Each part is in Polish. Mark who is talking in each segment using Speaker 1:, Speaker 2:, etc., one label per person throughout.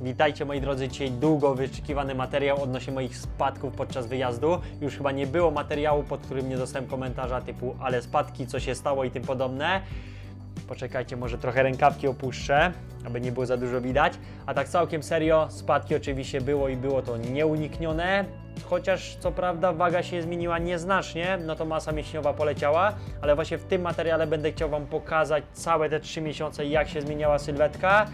Speaker 1: Witajcie moi drodzy, dzisiaj długo wyczekiwany materiał odnośnie moich spadków podczas wyjazdu. Już chyba nie było materiału, pod którym nie dostałem komentarza typu ale spadki, co się stało i tym podobne. Poczekajcie, może trochę rękawki opuszczę, aby nie było za dużo widać. A tak całkiem serio, spadki oczywiście było i było to nieuniknione. Chociaż co prawda waga się zmieniła nieznacznie, no to masa mięśniowa poleciała, ale właśnie w tym materiale będę chciał Wam pokazać całe te 3 miesiące, jak się zmieniała sylwetka.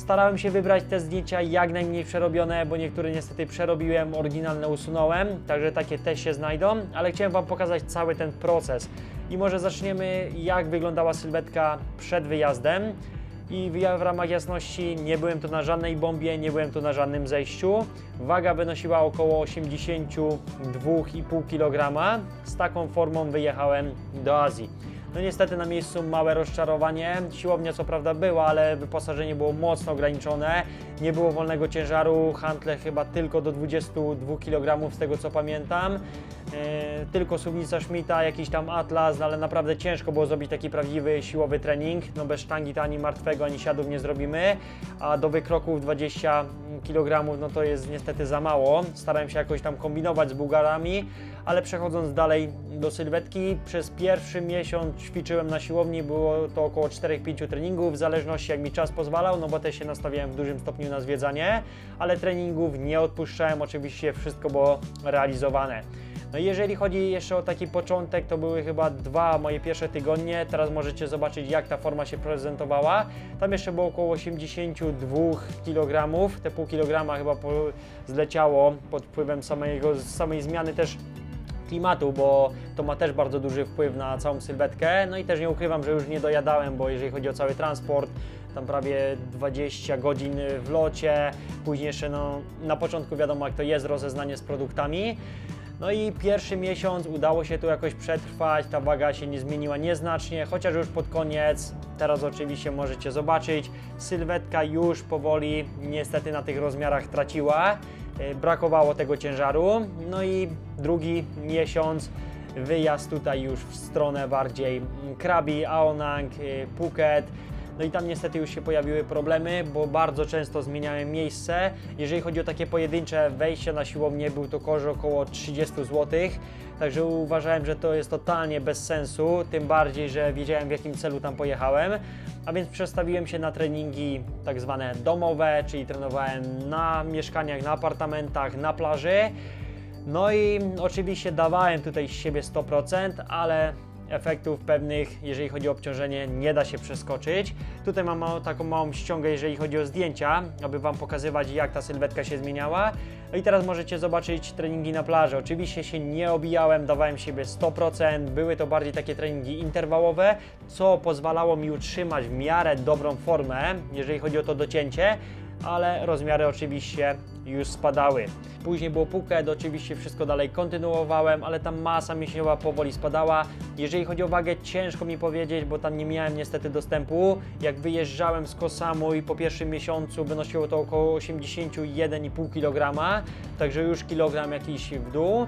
Speaker 1: Starałem się wybrać te zdjęcia jak najmniej przerobione, bo niektóre niestety przerobiłem, oryginalne usunąłem, także takie też się znajdą, ale chciałem Wam pokazać cały ten proces. I może zaczniemy jak wyglądała sylwetka przed wyjazdem. I w ramach jasności nie byłem tu na żadnej bombie, nie byłem tu na żadnym zejściu. Waga wynosiła około 82,5 kg. Z taką formą wyjechałem do Azji. No niestety na miejscu małe rozczarowanie. Siłownia co prawda była, ale wyposażenie było mocno ograniczone. Nie było wolnego ciężaru, hantle chyba tylko do 22 kg z tego co pamiętam. E, tylko suwnica Schmidta, jakiś tam atlas, no ale naprawdę ciężko było zrobić taki prawdziwy siłowy trening. No bez sztangi to ani martwego, ani siadów nie zrobimy, a do wykroków 20 kg no to jest niestety za mało. Starałem się jakoś tam kombinować z Bułgarami, ale przechodząc dalej do sylwetki, przez pierwszy miesiąc ćwiczyłem na siłowni, było to około 4-5 treningów, w zależności jak mi czas pozwalał, no bo też się nastawiałem w dużym stopniu na zwiedzanie, ale treningów nie odpuszczałem, oczywiście wszystko było realizowane. No i jeżeli chodzi jeszcze o taki początek, to były chyba dwa moje pierwsze tygodnie. Teraz możecie zobaczyć, jak ta forma się prezentowała. Tam jeszcze było około 82 kg. Te pół kilograma chyba zleciało pod wpływem samego, samej zmiany też klimatu, bo to ma też bardzo duży wpływ na całą sylwetkę. No i też nie ukrywam, że już nie dojadałem, bo jeżeli chodzi o cały transport, tam prawie 20 godzin w locie, później jeszcze no, na początku wiadomo jak to jest, rozeznanie z produktami. No i pierwszy miesiąc udało się tu jakoś przetrwać, ta waga się nie zmieniła nieznacznie, chociaż już pod koniec, teraz oczywiście możecie zobaczyć, sylwetka już powoli niestety na tych rozmiarach traciła, e, brakowało tego ciężaru. No i drugi miesiąc wyjazd tutaj już w stronę bardziej Krabi, Aonang, e, Phuket. No i tam niestety już się pojawiły problemy, bo bardzo często zmieniałem miejsce. Jeżeli chodzi o takie pojedyncze wejście na siłownię, był to koszt około 30 zł. Także uważałem, że to jest totalnie bez sensu, tym bardziej, że wiedziałem w jakim celu tam pojechałem. A więc przestawiłem się na treningi tak zwane domowe, czyli trenowałem na mieszkaniach, na apartamentach, na plaży. No i oczywiście dawałem tutaj z siebie 100%, ale efektów pewnych, jeżeli chodzi o obciążenie, nie da się przeskoczyć. Tutaj mam taką małą ściągę, jeżeli chodzi o zdjęcia, aby Wam pokazywać, jak ta sylwetka się zmieniała. No i teraz możecie zobaczyć treningi na plaży. Oczywiście się nie obijałem, dawałem siebie 100%. Były to bardziej takie treningi interwałowe, co pozwalało mi utrzymać w miarę dobrą formę, jeżeli chodzi o to docięcie ale rozmiary oczywiście już spadały. Później było Phuket, oczywiście wszystko dalej kontynuowałem, ale ta masa mięśniowa powoli spadała. Jeżeli chodzi o wagę, ciężko mi powiedzieć, bo tam nie miałem niestety dostępu. Jak wyjeżdżałem z Kosamu i po pierwszym miesiącu wynosiło to około 81,5 kg, także już kilogram jakiś w dół.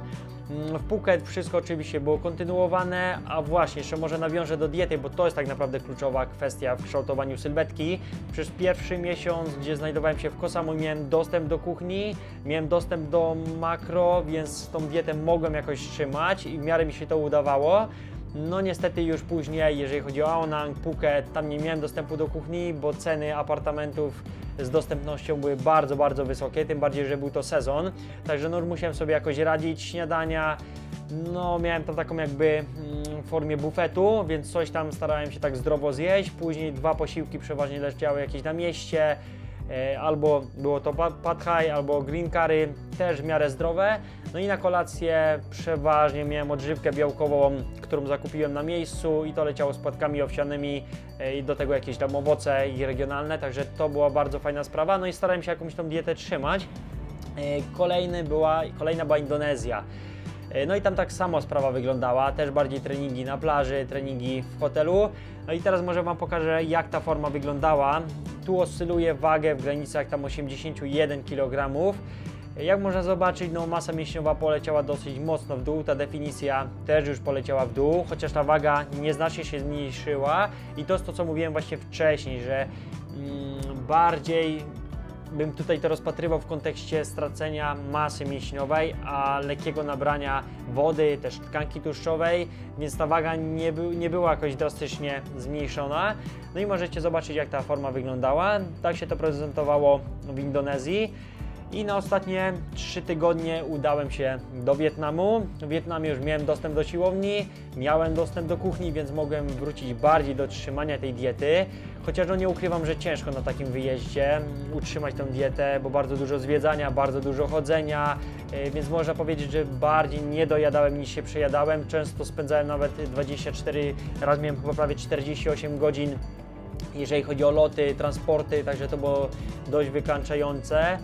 Speaker 1: Mm, W Phuket wszystko oczywiście było kontynuowane, a właśnie jeszcze może nawiążę do diety, bo to jest tak naprawdę kluczowa kwestia w kształtowaniu sylwetki. Przez pierwszy miesiąc, gdzie znajdowałem się w Kosamu, miałem dostęp do kuchni, miałem dostęp do makro, więc tą dietę mogłem jakoś trzymać i w miarę mi się to udawało. No niestety już później, jeżeli chodzi o Aonang, Phuket, tam nie miałem dostępu do kuchni, bo ceny apartamentów z dostępnością były bardzo, bardzo wysokie, tym bardziej, że był to sezon. Także no musiałem sobie jakoś radzić, śniadania, no miałem tam taką jakby mm, formie bufetu, więc coś tam starałem się tak zdrowo zjeść. Później dwa posiłki przeważnie leciały jakieś na mieście, albo było to pa- pad thai, albo green curry, też w miarę zdrowe. No i na kolację przeważnie miałem odżywkę białkową, którą zakupiłem na miejscu i to leciało z płatkami owsianymi e, i do tego jakieś tam owoce i regionalne, także to była bardzo fajna sprawa. No i starałem się jakąś tą dietę trzymać. E, Kolejny była, kolejna była Indonezja. E, No i tam tak samo sprawa wyglądała, też bardziej treningi na plaży, treningi w hotelu. No i teraz może Wam pokażę jak ta forma wyglądała. Tu oscyluje wagę w granicach tam 81 kg. Jak można zobaczyć, no masa mięśniowa poleciała dosyć mocno w dół, ta definicja też już poleciała w dół, chociaż ta waga nieznacznie się zmniejszyła i to jest to, co mówiłem właśnie wcześniej, że mm, bardziej bym tutaj to rozpatrywał w kontekście stracenia masy mięśniowej, a lekkiego nabrania wody, też tkanki tłuszczowej, więc ta waga nie, był, nie była jakoś drastycznie zmniejszona. No i możecie zobaczyć, jak ta forma wyglądała. Tak się to prezentowało w Indonezji. I na ostatnie 3 tygodnie udałem się do Wietnamu. W Wietnamie już miałem dostęp do siłowni, miałem dostęp do kuchni, więc mogłem wrócić bardziej do trzymania tej diety. Chociaż no nie ukrywam, że ciężko na takim wyjeździe utrzymać tę dietę, bo bardzo dużo zwiedzania, bardzo dużo chodzenia, yy, więc można powiedzieć, że bardziej nie dojadałem niż się przejadałem. Często spędzałem nawet 24, raz miałem chyba prawie 48 godzin jeżeli chodzi o loty, transporty, także to było dość wykańczające, e,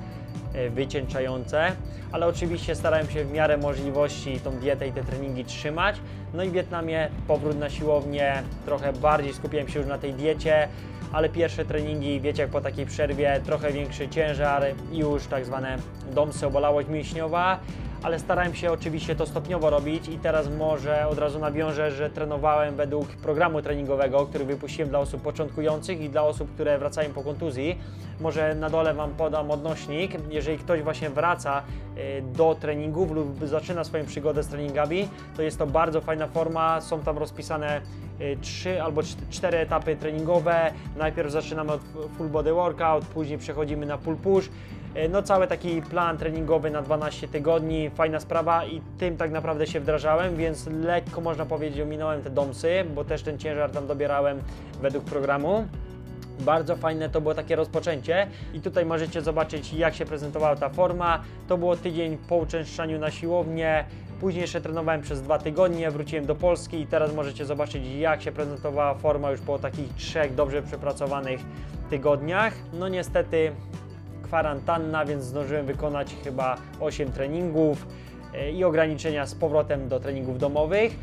Speaker 1: wycieńczające, ale oczywiście starałem się w miarę możliwości tą dietę i te treningi trzymać. No i w Wietnamie powrót na siłownię, trochę bardziej skupiłem się już na tej diecie, ale pierwsze treningi, wiecie jak po takiej przerwie, trochę większy ciężar i już tak zwane domsy, obolałość mięśniowa, ale starałem się oczywiście to stopniowo robić i teraz może od razu nawiążę, że trenowałem według programu treningowego, który wypuściłem dla osób początkujących i dla osób, które wracają po kontuzji. Może na dole Wam podam odnośnik. Jeżeli ktoś właśnie wraca y, do treningów lub zaczyna swoją przygodę z treningami, to jest to bardzo fajna forma. Są tam rozpisane y, trzy albo czt- cztery etapy treningowe. Najpierw zaczynamy od full body workout, później przechodzimy na pull push. E, No cały taki plan treningowy na 12 tygodni, fajna sprawa i tym tak naprawdę się wdrażałem, więc lekko można powiedzieć ominąłem te domsy, bo też ten ciężar tam dobierałem według programu. Bardzo fajne to było takie rozpoczęcie i tutaj możecie zobaczyć jak się prezentowała ta forma. To było tydzień po uczęszczaniu na siłownię, później jeszcze trenowałem przez dwa tygodnie, wróciłem do Polski i teraz możecie zobaczyć jak się prezentowała forma już po takich trzech dobrze przepracowanych tygodniach. No niestety kwarantanna, więc zdążyłem wykonać chyba 8 treningów e, i ograniczenia z powrotem do treningów domowych.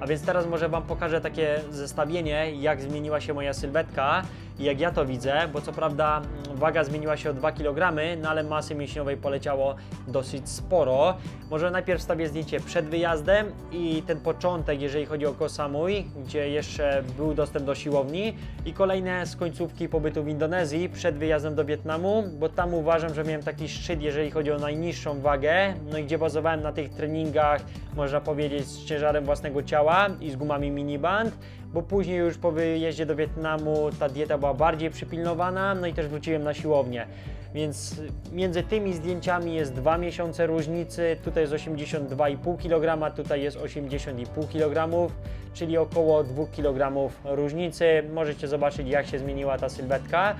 Speaker 1: A więc teraz może Wam pokażę takie zestawienie, jak zmieniła się moja sylwetka i jak ja to widzę, bo co prawda mm, waga zmieniła się o 2 kg, no ale masy mięśniowej poleciało dosyć sporo. Może najpierw wstawię zdjęcie przed wyjazdem i ten początek, jeżeli chodzi o Koh Samui, gdzie jeszcze był dostęp do siłowni i kolejne z końcówki pobytu w Indonezji przed wyjazdem do Wietnamu, bo tam uważam, że miałem taki szczyt, jeżeli chodzi o najniższą wagę, no i gdzie bazowałem na tych treningach, można powiedzieć, z ciężarem własnego ciała i z gumami miniband, bo później już po wyjeździe do Wietnamu ta dieta była bardziej przypilnowana, no i też wróciłem na siłownię. Więc między tymi zdjęciami jest dwa miesiące różnicy. Tutaj jest 82,5 kg, tutaj jest 80,5 kg, czyli około 2 kg różnicy. Możecie zobaczyć, jak się zmieniła ta sylwetka.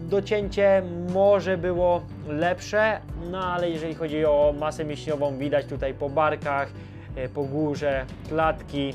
Speaker 1: Docięcie może było lepsze, no ale jeżeli chodzi o masę mięśniową, widać tutaj po barkach, e, po górze klatki,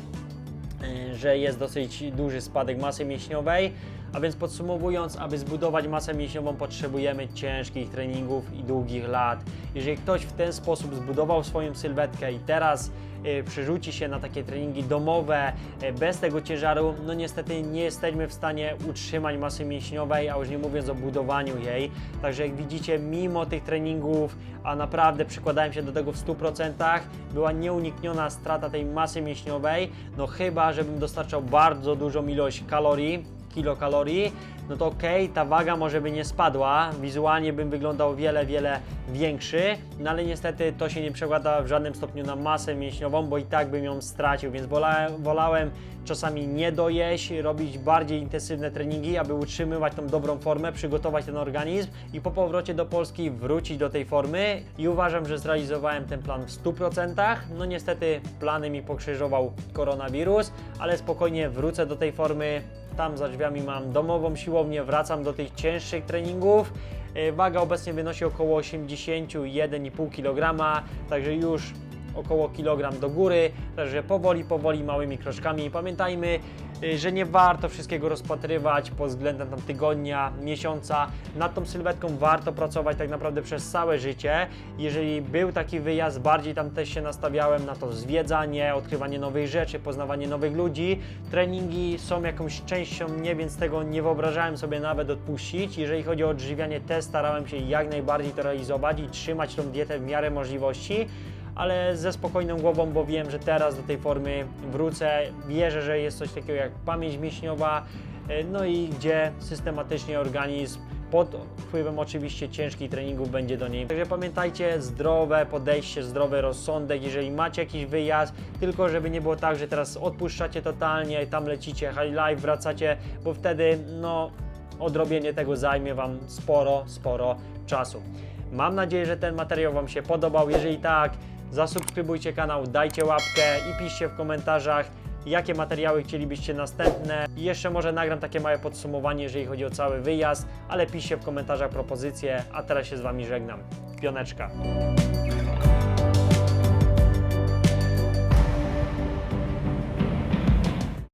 Speaker 1: że jest dosyć duży spadek masy mięśniowej. A więc podsumowując, aby zbudować masę mięśniową potrzebujemy ciężkich treningów i długich lat. Jeżeli ktoś w ten sposób zbudował swoją sylwetkę i teraz y, przerzuci się na takie treningi domowe y, bez tego ciężaru, no niestety nie jesteśmy w stanie utrzymać masy mięśniowej, a już nie mówiąc o budowaniu jej. Także jak widzicie, mimo tych treningów, a naprawdę przykładałem się do tego w 100%, była nieunikniona strata tej masy mięśniowej, no chyba, żebym dostarczał bardzo dużą ilość kalorii, kilokalorii, no to okej, ta waga może by nie spadła, wizualnie bym wyglądał wiele, wiele większy, no ale niestety to się nie przekłada w żadnym stopniu na masę mięśniową, bo i tak bym ją stracił, więc wolałem, wolałem czasami nie dojeść, robić bardziej intensywne treningi, aby utrzymywać tą dobrą formę, przygotować ten organizm i po powrocie do Polski wrócić do tej formy i uważam, że zrealizowałem ten plan w 100%. No niestety plany mi pokrzyżował koronawirus, ale spokojnie wrócę do tej formy. Tam za drzwiami mam domową siłownię, wracam do tych cięższych treningów. E, Waga obecnie wynosi około 81,5 kg, także już około kilogram do góry, także powoli, powoli, małymi kroczkami. Pamiętajmy, że nie warto wszystkiego rozpatrywać pod względem tam tygodnia, miesiąca. Nad tą sylwetką warto pracować tak naprawdę przez całe życie. Jeżeli był taki wyjazd, bardziej tam też się nastawiałem na to zwiedzanie, odkrywanie nowych rzeczy, poznawanie nowych ludzi. Treningi są jakąś częścią mnie, więc tego nie wyobrażałem sobie nawet odpuścić. Jeżeli chodzi o odżywianie, też starałem się jak najbardziej to realizować i trzymać tą dietę w miarę możliwości ale ze spokojną głową, bo wiem, że teraz do tej formy wrócę. Wierzę, że jest coś takiego jak pamięć mięśniowa, e, no i gdzie systematycznie organizm pod wpływem oczywiście ciężkich treningów będzie do niej. Także pamiętajcie, zdrowe podejście, zdrowy rozsądek, jeżeli macie jakiś wyjazd, tylko żeby nie było tak, że teraz odpuszczacie totalnie, tam lecicie high life, wracacie, bo wtedy no odrobienie tego zajmie Wam sporo, sporo czasu. Mam nadzieję, że ten materiał Wam się podobał. Jeżeli tak, zasubskrybujcie kanał, dajcie łapkę i piszcie w komentarzach, jakie materiały chcielibyście następne. I jeszcze może nagram takie małe podsumowanie, jeżeli chodzi o cały wyjazd, ale piszcie w komentarzach propozycje, a teraz się z Wami żegnam. Pioneczka.